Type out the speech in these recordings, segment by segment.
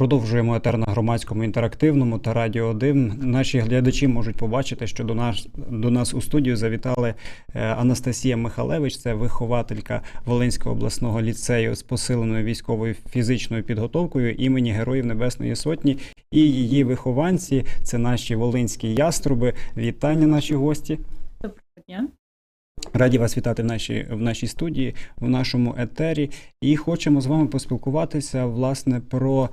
Продовжуємо етер на громадському інтерактивному та радіо 1. Наші глядачі можуть побачити, що до нас до нас у студію завітали е, Анастасія Михалевич, це вихователька Волинського обласного ліцею з посиленою військовою фізичною підготовкою імені Героїв Небесної Сотні. І її вихованці це наші волинські яструби. Вітання, наші гості. Доброго дня. Раді вас вітати в нашій, в нашій студії, в нашому етері. І хочемо з вами поспілкуватися власне про,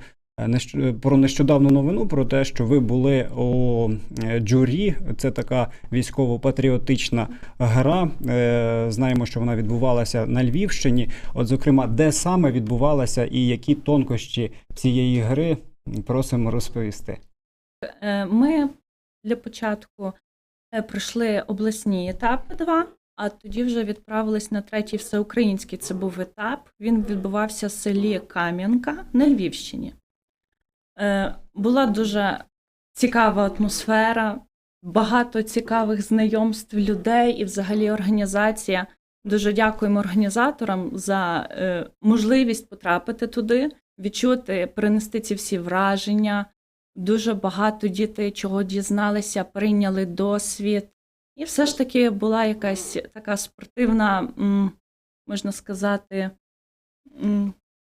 про нещодавну новину, про те, що ви були у е, джурі. Це така військово-патріотична гра. Е, Знаємо, що вона відбувалася на Львівщині. От, зокрема, де саме відбувалася і які тонкощі цієї гри просимо розповісти. Е, Ми для початку е, пройшли обласні етапи два, а тоді вже відправились на третій всеукраїнський. Це був етап. Він відбувався в селі Кам'янка на Львівщині. Е, Була дуже цікава атмосфера, багато цікавих знайомств людей і взагалі організація. Дуже дякуємо організаторам за е, можливість потрапити туди, відчути, перенести ці всі враження. Дуже багато дітей чого дізналися, прийняли досвід. І все ж таки була якась така спортивна, можна сказати,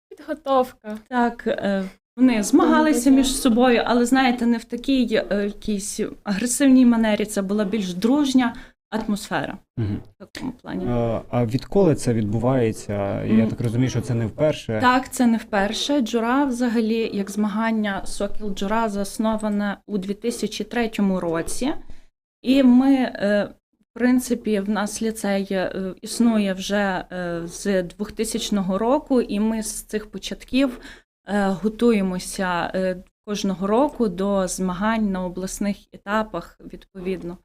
Підготовка. так, е, вони змагалися між собою, але знаєте, не в такій е, якійсь агресивній манері, це була більш дружня атмосфера Мгм. в такому плані. А відколи це відбувається? Я так розумію, що це не вперше. Так, це не вперше. Джура, взагалі, як змагання Сокіл Джура засноване у 2003 році. І ми, е, в принципі, в нас ліцей е, існує вже з 2000 року, і ми з цих початків готуємося е, кожного року до змагань на обласних етапах, відповідно.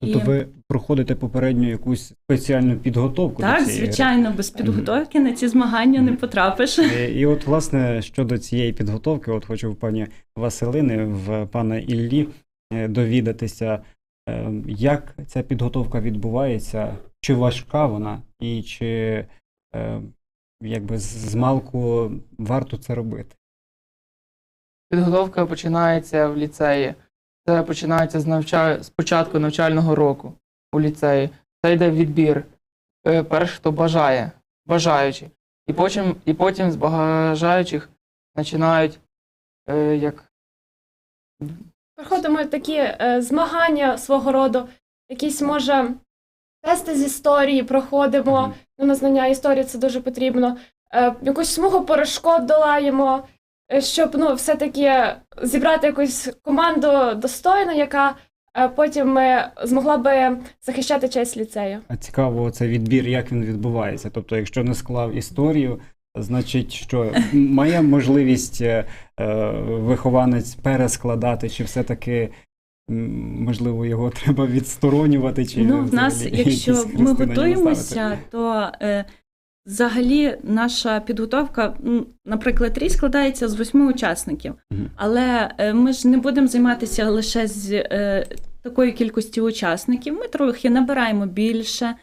Тобто І- ви проходите попередню якусь спеціальну підготовку Так, до цієї звичайно, без підготовки на ці змагання не потрапиш. І, і от, власне, щодо цієї підготовки, от хочу в пані Василини, в пана Іллі е, довідатися, е, як ця підготовка відбувається, чи важка вона, і чи е, якби з- змалку варто це робити. Підготовка починається в ліцеї. Це починається з, навча... з початку навчального року у ліцеї. Це йде відбір. Е, Перший, хто бажає, бажаючі. І потім, і потім з бажаючих починають е, як Проходимо такі е, змагання свого роду, якісь, може, тести з історії проходимо. Ну, на знання історії це дуже потрібно. Е, якусь смугу перешкод долаємо, е, щоб ну, все-таки зібрати якусь команду достойну, яка е, потім е, змогла би захищати честь ліцею. А цікаво, це відбір, як він відбувається. Тобто, якщо не склав історію, значить, що має можливість е, е, вихованець перескладати, чи все-таки можливо його треба відсторонювати, чи Ну, в нас, якщо ми готуємося, то е, взагалі наша підготовка, наприклад, рій складається з восьми учасників. Але е, ми ж не будемо займатися лише з е, такою кількістю учасників. Ми трохи набираємо більше.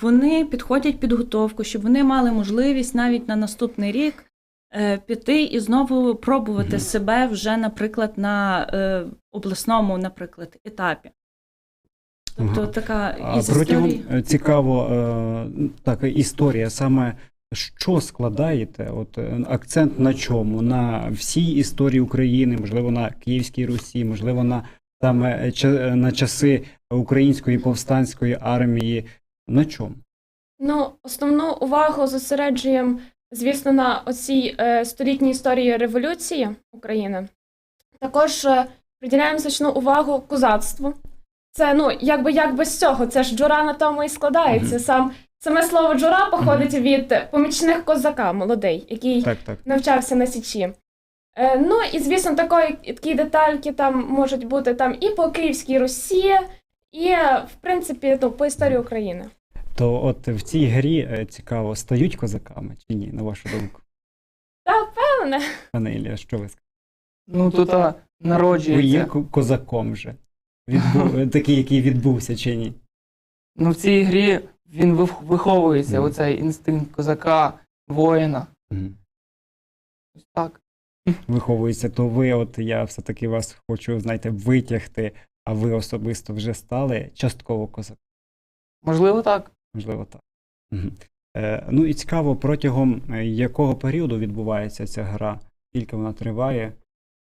Вони підходять підготовку, щоб вони мали можливість навіть на наступний рік піти і знову пробувати Мгм. себе вже, наприклад, на е, обласному, наприклад, етапі. Тобто Ага. така А із протягом історії. е, цікаво, е, так, історія саме. Що складаєте? От е, акцент на чому? На всій історії України, можливо, на Київській Русі, можливо, на саме е, е, на часи української повстанської армії. На чому? Ну, основну увагу зосереджуємо, звісно, на оцій е, столітній історії революції України. Також е, приділяємо значну увагу козацтву. Це ну, якби як без цього, це ж джура на тому і складається. Сам саме слово джура походить від помічних козака, молодий, який Так, так. навчався на січі. Е, ну і звісно, такої такі детальки там можуть бути там і по Київській Русі, і в принципі ну, по історії України. То от в цій грі е, цікаво, стають козаками чи ні, на вашу думку? Певне. Пане Ілля, що ви скажете? ну тут а, Ви є народжується. ко- козаком вже? Відбу... Такий, який відбувся чи ні? Ну в цій грі він вих- виховується, Мгм. оцей інстинкт козака, воїна. Мгм. Ось так. виховується, то ви, от я все-таки вас хочу, знаєте, витягти, а ви особисто вже стали частково козаком. Можливо, так. Можливо, так. Мгм. Е, ну і цікаво, протягом е, якого періоду відбувається ця гра? Скільки вона триває?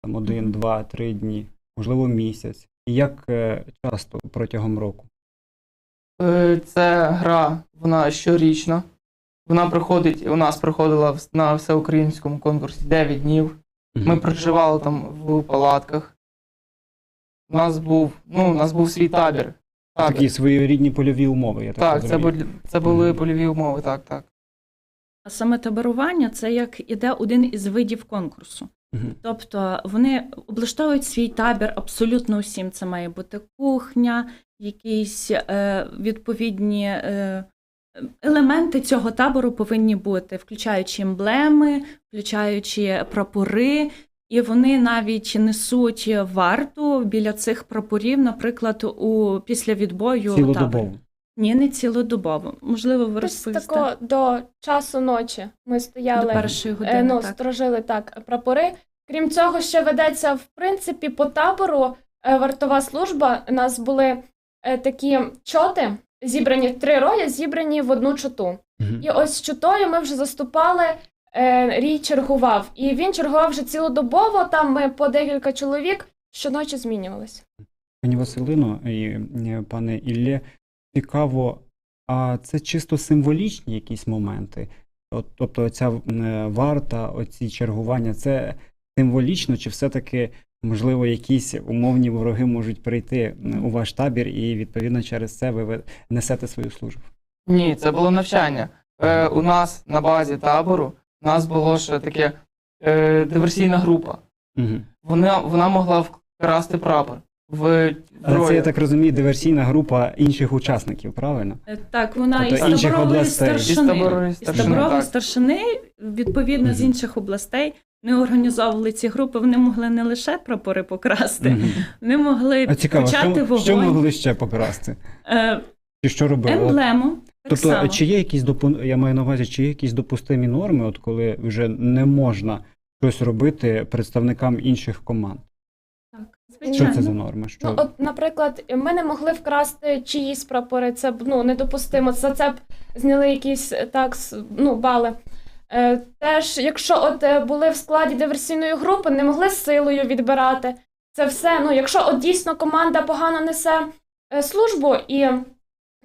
Там один, два, три дні, можливо, місяць. І як е, часто протягом року? Е, Це гра, вона щорічна. Вона проходить, у нас проходила на всеукраїнському конкурсі 9 днів. Ми проживали там в палатках. У нас був, ну, у нас був свій табір. Табір. Такі своєрідні польові умови, я так, Так, це, були, це були польові умови, так, так. А саме таборування це як іде один із видів конкурсу. Мгм. Тобто вони облаштовують свій табір абсолютно усім. Це має бути кухня, якісь е, відповідні е, елементи цього табору повинні бути, включаючи емблеми, включаючи прапори. І вони навіть несуть варту біля цих прапорів, наприклад, у після відбою табору. Цілодобово. Ні, не цілодобово. Можливо, ви розповісте тако до часу ночі ми до стояли, першої е, години. ну, так. сторожили так прапори. Крім цього, ще ведеться в принципі по табору е, вартова служба. У нас були е, такі чоти, зібрані три ролі, зібрані в одну чоту. Мгм. І ось з чотою ми вже заступали. Е, Рій чергував, і він чергував вже цілодобово. Там ми по декілька чоловік щоночі змінювалися. Пані Василино і е, пане Іллє, цікаво, а це чисто символічні якісь моменти? От, тобто ця е, варта, оці чергування, це символічно, чи все-таки, можливо, якісь умовні вороги можуть прийти у ваш табір і, відповідно, через це ви ви несете свою службу? Ні, це було навчання. Е, у нас на базі табору у нас було ще таке е, диверсійна група. Угу. Вона, вона могла вкрасти прапор в Але це, я так розумію, диверсійна група інших учасників, правильно? Е, Так, вона Тобто із інших таборової старшини. таборової Із старшини, таборової старшини, відповідно, з інших областей. Не організовували ці групи, вони могли не лише прапори покрасти, Мгм. вони могли А цікаво, почати що, вогонь, що могли ще покрасти? е, Чи що робили? Емблему. Так Тобто, само. чи є якісь допу... я маю на увазі, чи є якісь допустимі норми, от коли вже не можна щось робити представникам інших команд? Так, Що це за норми? Що... Ну, от, наприклад, ми не могли вкрасти чиїсь прапори, це б, ну, недопустимо. За це б зняли якісь е, так, ну, бали. Е, теж, якщо от е, були в складі диверсійної групи, не могли силою відбирати. Це все. Ну, якщо от дійсно команда погано несе е, службу і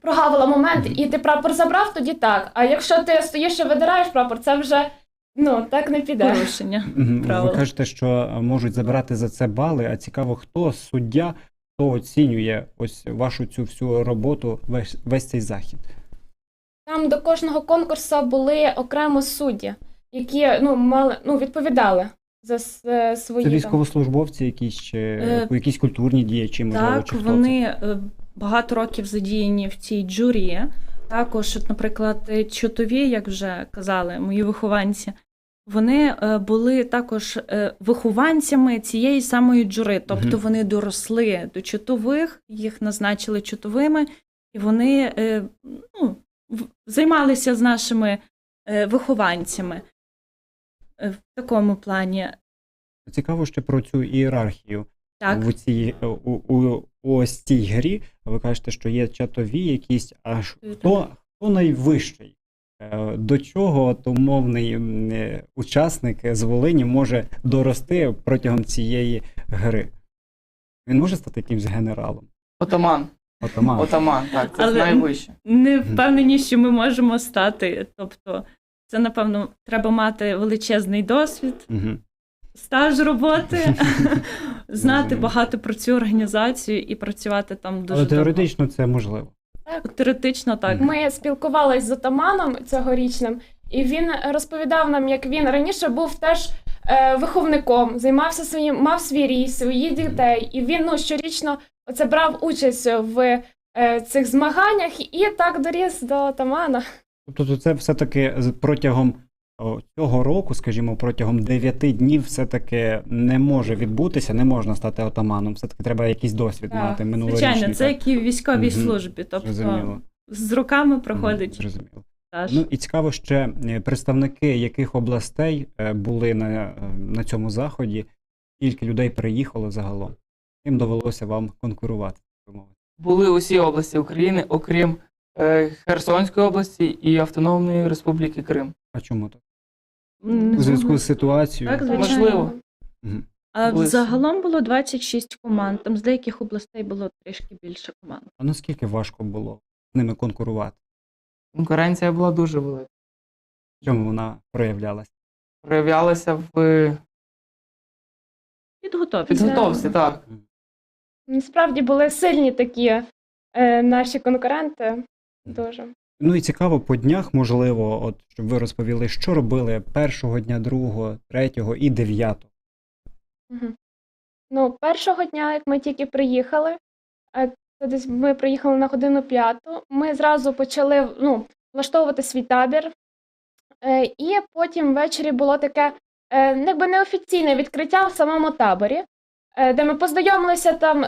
прогавила момент, і ти прапор забрав, тоді так. А якщо ти стоїш і видираєш прапор, це вже ну, так не піде. порушення. Ви кажете, що е, можуть забирати за це бали, а цікаво, хто суддя, хто оцінює ось вашу цю всю роботу, весь, весь цей захід. Там до кожного конкурсу були окремо судді, які ну, мали, ну, відповідали за е, свої Це військовослужбовці, якісь чи Е, якісь культурні діячі, можливо, Так, чи хто вони е, багато років задіяні в цій джурі. Також, от, наприклад, чотові, як вже казали, мої вихованці, вони е, були також е, вихованцями цієї самої джури. Тобто вони доросли до чотових, їх назначили чотовими, і вони е, ну, займалися з нашими вихованцями в такому плані. Цікаво ще про цю ієрархію. Так, в цій у, у, у ось цій грі ви кажете, що є чатові якісь, а хто, хто найвищий? Е, До чого от умовний е, учасник з Волині може дорости протягом цієї гри? Він може стати якимсь генералом? Отаман. Отаман. Отаман, так, це Але- найвище. не впевнені, що ми можемо стати. Тобто, це напевно треба мати величезний досвід, Мгм. Стаж роботи, знати багато про цю організацію і працювати там дуже Але довго. теоретично це можливо. Теоретично так. Ми спілкувались з отаманом цьогорічним, і він розповідав нам, як він раніше був теж е, виховником, займався своїм, мав свій рій, своїх дітей, і він ну, щорічно оце брав участь в е, цих змаганнях і так доріс до отамана. Тобто це все-таки з- протягом цього року, скажімо, протягом 9 днів все-таки не може відбутися, не можна стати отаманом. Все-таки треба якийсь досвід Так, мати минулорічний. Звичайно, це так? як і в військовій Мгм. службі. Тобто Зрозуміло. з роками проходить Зрозуміло. репортаж. Ну і цікаво ще е, представники яких областей е, були на, е, на цьому заході, скільки людей приїхало загалом. Їм довелося вам конкурувати. Були усі області України, окрім е, Херсонської області і Автономної Республіки Крим. А чому так? У зв'язку з ситуацією. Так, звичайно. Можливо. Мгм. А загалом було 26 команд. Там з деяких областей було трішки більше команд. А наскільки важко було з ними конкурувати? Конкуренція була дуже велика. В чому вона проявлялася? Проявлялася в Підготовці. підготовці, так. Насправді були сильні такі е, наші конкуренти. Дуже. Ну і цікаво по днях, можливо, от щоб ви розповіли, що робили першого дня, другого, третього і дев'ятого. Ну, першого дня, як ми тільки приїхали, е, десь ми приїхали на годину п'яту, ми зразу почали ну, влаштовувати свій табір. Е, І потім ввечері було таке е, якби неофіційне відкриття в самому таборі, де ми познайомилися там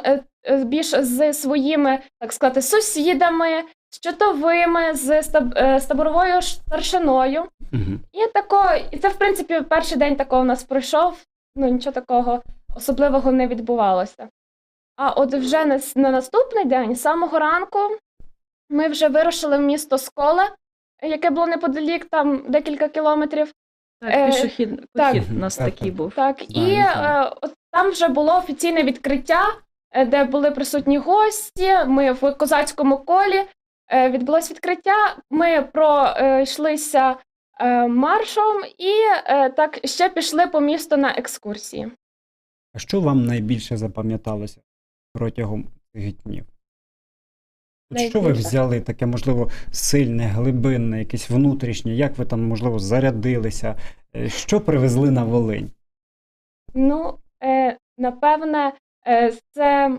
більш з своїми, так сказати, сусідами, з чотовими, з стаб- е, з таборовою старшиною. Угу. І тако, і це, в принципі, перший день такого у нас пройшов. Ну, нічого такого особливого не відбувалося. А от вже на, на наступний день, з самого ранку, ми вже вирушили в місто Сколе, яке було неподалік, там декілька кілометрів. Так, Е, пішохід так. у нас такий був. Так, Знаю, і знаю. е, от там вже було офіційне відкриття, де були присутні гості. Ми в козацькому колі. Е, відбулось відкриття. Ми пройшлися е, маршом і е, так ще пішли по місту на екскурсії. А що вам найбільше запам'яталося протягом цих днів? От що ви взяли таке, можливо, сильне, глибинне, якесь внутрішнє, як ви там, можливо, зарядилися? Що привезли на Волинь? Ну, е, напевне, е, це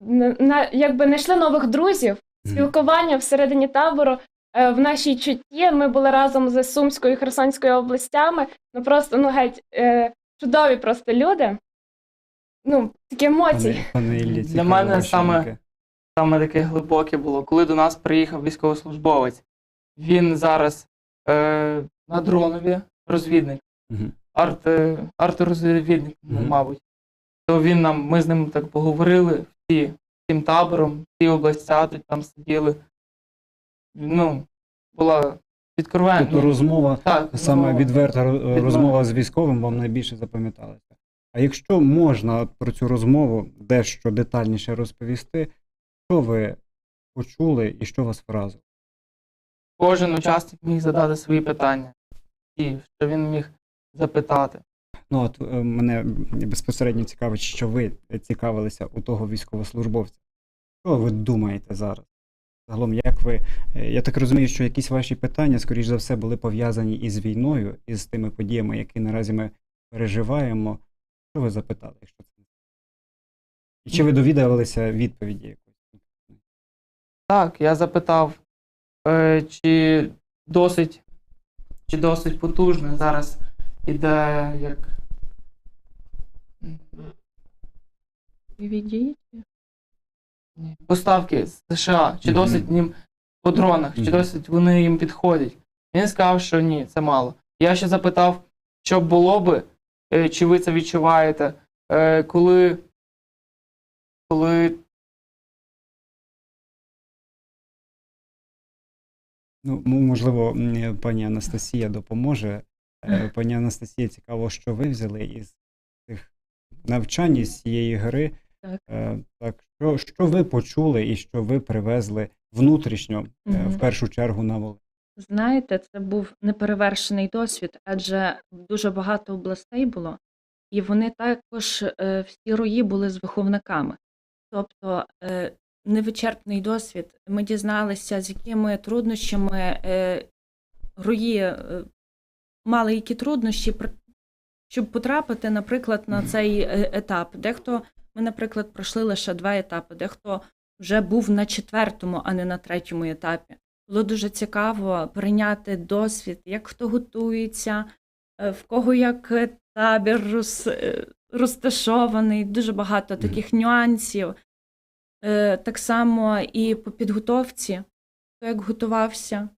на, якби знайшли нових друзів, спілкування всередині табору. е, В нашій чутті ми були разом з Сумською і Херсонською областями. Ну просто ну геть е, чудові просто люди. Ну, такі емоції. Для мене саме- Саме таке глибоке було, коли до нас приїхав військовослужбовець. Він зараз е, на дронові розвідник, арт, е, арт-розвідник, ну, мабуть. То він нам, ми з ним так поговорили всі, всім табором, всі областя там сиділи. Ну, була відкровенна. Тобто розмова, так, саме ну, відверта. розмова з військовим вам найбільше запам'яталася. А якщо можна про цю розмову дещо детальніше розповісти, що ви почули і що вас вразило? Кожен учасник міг задати свої питання. І що він міг запитати. Ну, от е, мене безпосередньо цікавить, що ви цікавилися у того військовослужбовця. Що ви думаєте зараз? Загалом, як ви. е, Я так розумію, що якісь ваші питання, скоріш за все, були пов'язані із війною, із тими подіями, які наразі ми переживаємо. Що ви запитали, якщо це? І чи ви довідувалися відповіді якоїсь? Так, я запитав, е, чи досить, чи досить потужно зараз іде як. Відійдіть. Поставки з США, чи досить їм по дронах, чи досить вони їм підходять. Він сказав, що ні, це мало. Я ще запитав, що було би, е, чи ви це відчуваєте, е, коли, коли Ну, можливо, пані Анастасія допоможе. Е, Пані Анастасія, цікаво, що ви взяли із цих навчань із цієї гри. Так. Е, Так, що, що ви почули і що ви привезли внутрішньо, е, в першу чергу на Волинь? Знаєте, це був неперевершений досвід, адже дуже багато областей було, і вони також всі рої були з виховниками. Тобто невичерпний досвід. Ми дізналися, з якими труднощами рої мали які труднощі, щоб потрапити, наприклад, на цей е, етап. Дехто ми, наприклад, пройшли лише два етапи, дехто вже був на четвертому, а не на третьому етапі. Було дуже цікаво прийняти досвід, як хто готується, е, в кого як е, табір роз, розташований, дуже багато таких нюансів. Так само і по підготовці, хто як готувався.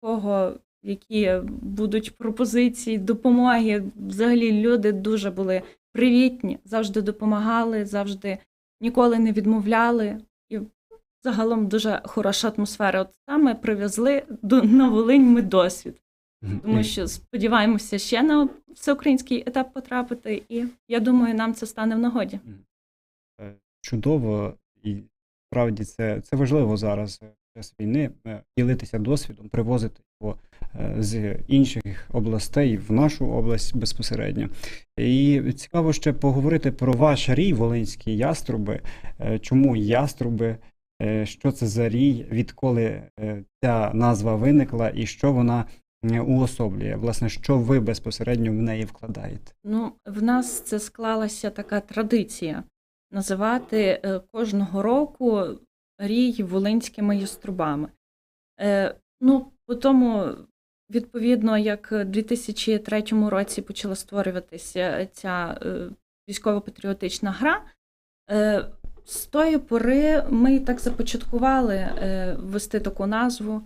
кого які будуть пропозиції, допомоги. Взагалі люди дуже були привітні, завжди допомагали, завжди ніколи не відмовляли. І загалом дуже хороша атмосфера. От саме привезли до на Волинь ми досвід. Тому що сподіваємося ще на всеукраїнський етап потрапити, і я думаю, нам це стане в нагоді. Е, чудово, і справді це, це важливо зараз е, час війни е, ділитися досвідом, привозити його з інших областей в нашу область безпосередньо. І цікаво ще поговорити про ваш рій Волинські яструби. Е, Чому яструби? Е, Що це за рій, відколи е, ця назва виникла і що вона уособлює? Власне, що ви безпосередньо в неї вкладаєте? Ну, в нас це склалася така традиція називати кожного року рій волинськими яструбами. Ну, по тому, відповідно, як в 2003 році почала створюватися ця е, військово-патріотична гра. е, З тої пори ми так започаткували е, ввести таку назву,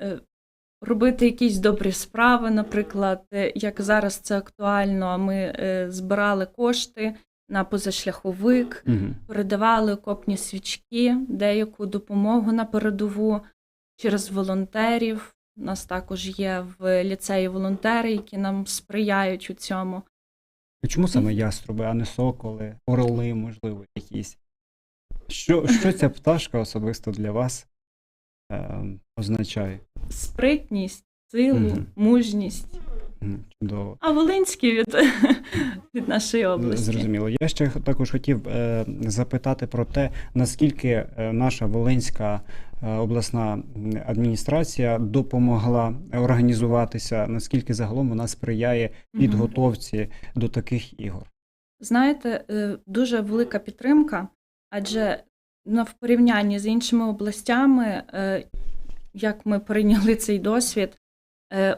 е, робити якісь добрі справи, наприклад, е, як зараз це актуально, ми е, збирали кошти на позашляховик, Угу. передавали окопні свічки, деяку допомогу на передову через волонтерів. У нас також є в ліцеї волонтери, які нам сприяють у цьому. Чому саме яструби, а не соколи, орли, можливо, якісь? Що, що ця пташка особисто для вас е, означає? Спритність, силу, угу. мужність. Чудово. А Волинський від, від нашої області. Зрозуміло. Я ще також хотів е, запитати про те, наскільки е, наша Волинська е, обласна адміністрація допомогла організуватися, наскільки загалом вона сприяє підготовці до таких ігор. Знаєте, е, дуже велика підтримка, адже ну, в порівнянні з іншими областями, як ми прийняли цей досвід,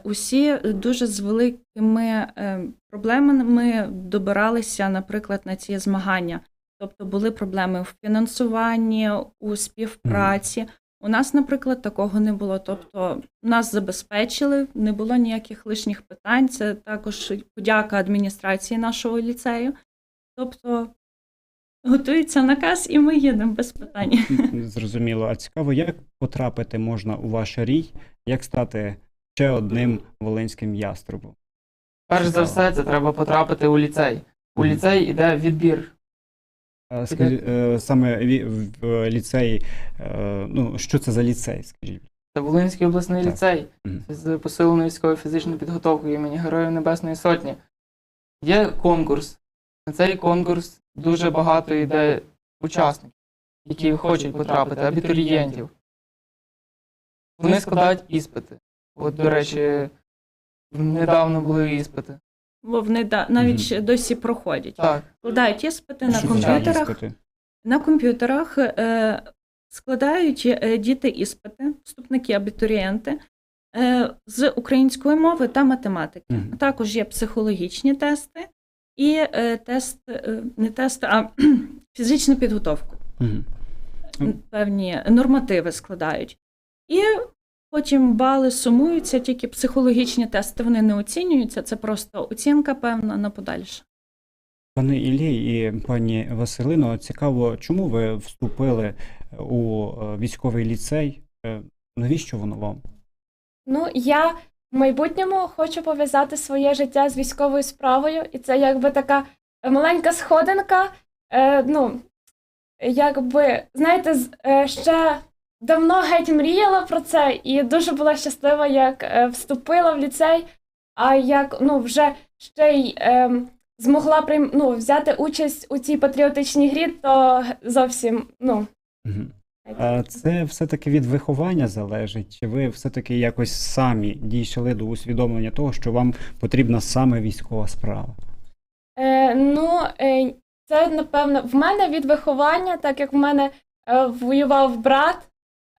усі дуже з великими е, проблемами добиралися, наприклад, на ці змагання. Тобто були проблеми в фінансуванні, у співпраці. У нас, наприклад, такого не було. Тобто нас забезпечили, не було ніяких лишніх питань. Це також подяка адміністрації нашого ліцею. Тобто готується наказ, і ми їдемо без питань. Зрозуміло. А цікаво, як потрапити можна у ваш рій, як стати ще одним волинським яструбом? Перш за все, це треба потрапити у ліцей. У ліцей іде відбір. А, скажі- е, саме ві- в е, ліцеї, е, ну що це за ліцей, скажіть? Це Волинський обласний Так. ліцей Мгм. з посиленою військовою фізичною підготовкою імені Героїв Небесної Сотні. Є конкурс. На цей конкурс дуже багато йде учасників, які хочуть потрапити, абітурієнтів. Вони складають іспити. От, до речі, недавно були іспити. Бо вони да- навіть ще досі проходять. Так, Складають іспити на комп'ютерах. На комп'ютерах е, складають е, діти іспити, вступники, абітурієнти е, з української мови та математики. Мгм. Також є психологічні тести і е, тест, е, не тест, а фізичну підготовку. Мгм. Певні нормативи складають. І потім бали сумуються, тільки психологічні тести вони не оцінюються. Це просто оцінка певна на подальше. Пане Іллі і пані Василино, цікаво, чому ви вступили у е, військовий ліцей? Е, Навіщо воно вам? Ну, я в майбутньому хочу пов'язати своє життя з військовою справою, і це якби така маленька сходинка. Е, ну, якби, знаєте, е, ще давно геть мріяла про це, і дуже була щаслива, як е, вступила в ліцей, а як ну, вже ще й е, змогла прийм... ну, взяти участь у цій патріотичній грі, то зовсім ну. А це все-таки від виховання залежить, чи ви все-таки якось самі дійшли до усвідомлення того, що вам потрібна саме військова справа? Е, ну, е, це напевно в мене від виховання, так як в мене е, воював брат,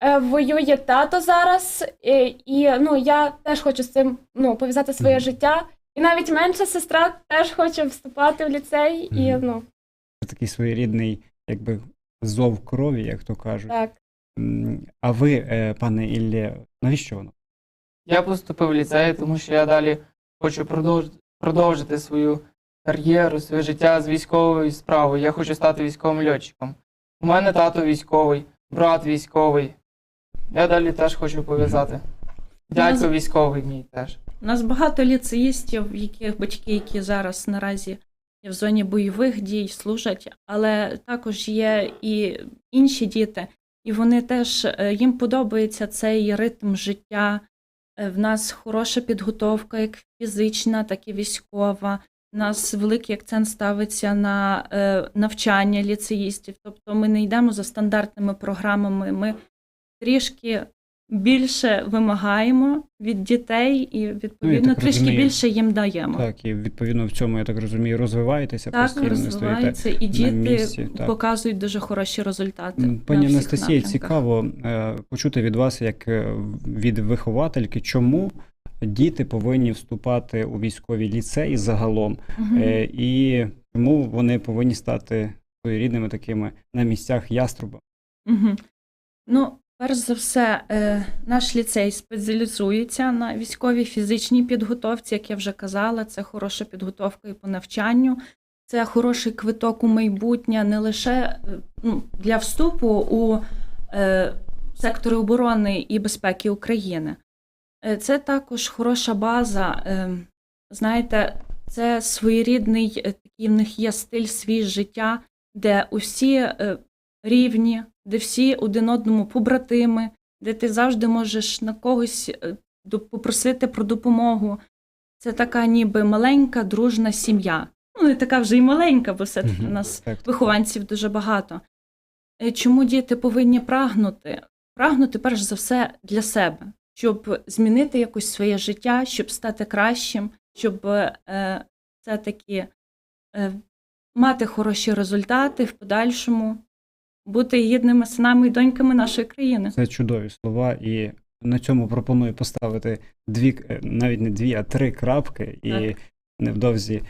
воює тато зараз, е, і ну, я теж хочу з цим ну, пов'язати своє Мгм. життя. І навіть менша сестра теж хоче вступати в ліцей, і ну Це такий своєрідний, якби зов крові, як то кажуть. так. А ви, е, пане Іллє, навіщо воно? Я поступив в ліцей, тому що я далі хочу продовж- продовжити свою кар'єру, своє життя з військовою справою. Я хочу стати військовим льотчиком. У мене тато військовий, брат військовий. Я далі теж хочу пов'язати. Дядько військовий мій теж. У нас багато ліцеїстів, яких батьки, які зараз наразі є в зоні бойових дій, служать, але також є і інші діти, і вони теж е, їм подобається цей ритм життя. Е, В нас хороша підготовка, як фізична, так і військова. У нас великий акцент ставиться на е, навчання ліцеїстів. Тобто ми не йдемо за стандартними програмами. Ми трішки більше вимагаємо від дітей і відповідно Ну, трішки розумію. більше їм даємо. Так, і відповідно в цьому, я так розумію, розвиваєтеся Так, постійно, розвивається, і діти місці, так. показують дуже хороші результати. Пані на Анастасія, цікаво е, почути від вас, як е, від виховательки, чому діти повинні вступати у військові ліцеї загалом, е, і чому вони повинні стати своєрідними такими на місцях яструбами. Мгм. Ну, перш за все, е, наш ліцей спеціалізується на військовій фізичній підготовці, як я вже казала, це хороша підготовка і по навчанню. Це хороший квиток у майбутнє не лише е, ну, для вступу у е, сектори оборони і безпеки України. Е, Це також хороша база. Знаєте, це своєрідний такий в них є стиль свій життя, де усі рівні, де всі один одному побратими, де ти завжди можеш на когось е, попросити про допомогу. Це така ніби маленька дружна сім'я. Ну, не така вже й маленька, бо все-таки у нас вихованців дуже багато. Е, Чому діти повинні прагнути? Прагнути перш за все для себе, щоб змінити якось своє життя, щоб стати кращим, щоб е, все-таки е, мати хороші результати в подальшому, бути гідними синами і доньками нашої країни. Це чудові слова, і на цьому пропоную поставити дві, е, навіть не дві, а три крапки, і Так. невдовзі,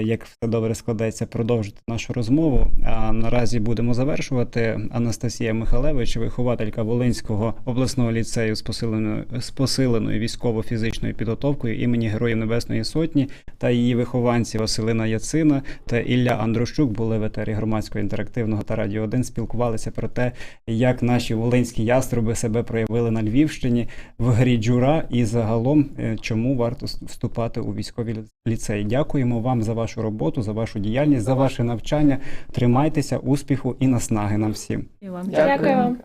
як все добре складеться, продовжити нашу розмову. А наразі будемо завершувати. Анастасія Михалевич, вихователька Волинського обласного ліцею з посиленою, з посиленою військово-фізичною підготовкою імені Героїв Небесної Сотні та її вихованці Василина Яцина та Ілля Андрощук були в етері громадського інтерактивного та радіо 1, спілкувалися про те, як наші волинські яструби себе проявили на Львівщині в грі джура і загалом е, чому варто вступати у військові ліцеї. Дякуємо вам за вашу роботу, за вашу діяльність, за ваше навчання. Тримайтеся, успіху і наснаги нам всім. І вам Дякую вам.